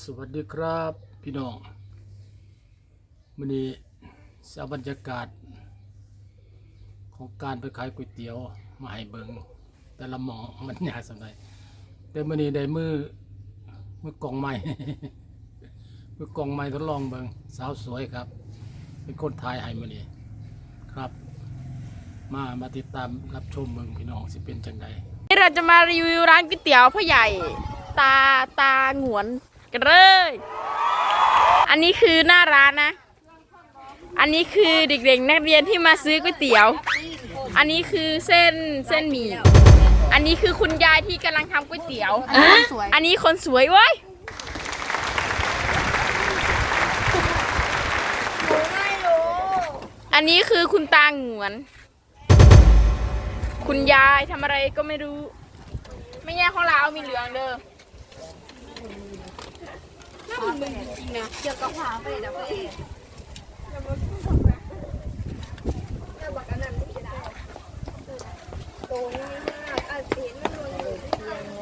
สวัสดีครับพี่น้องวันนี้สาบรรยากาศ ของการไปขายก๋วยเตี๋ยวมาให้เบิงแต่ละหมองมันยากสำหรับแต่มื่อนี้ได้มือมือกล่องใหม่มือกล่องใหม่ทดลองเบิงสาวสวยครับ เป็นคนไทยให้มื่อนี้ครับ มามาติดตามรับชมเบิงพี่น้องสิเป็นจังไดเราจะมารีวิวร้านก๋วยเตี๋ยวพ่อใหญ่ ตาตาหงวน กันเลย อันนี้คือหน้าร้านนะ อันนี้คือเด็กๆนักเรียนที่มาซื้อก๋วยเตี๋ยว อันนี้คือเส้นเส้นหมี่ อันนี้คือคุณยายที่กำลังทำก๋วยเตี๋ยว อันนี้คนสวยเว้ยอันนี้คือคุณตาหงวน คุณยายทำอะไรก็ไม่รู้ ไม่แย่ของเรามีเหลืองเด้อ มึงจริงนะเกี่ยวกับหาไปนะเว้ยตัวนี้น่าอาเสียนมันลงเลย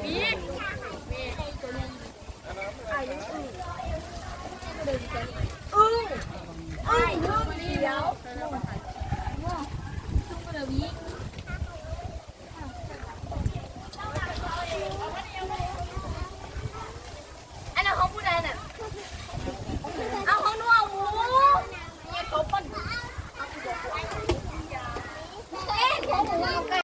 นี่นี่ตัวนี้อายุอึ้งอึ้งอึ้งเดี๋ยว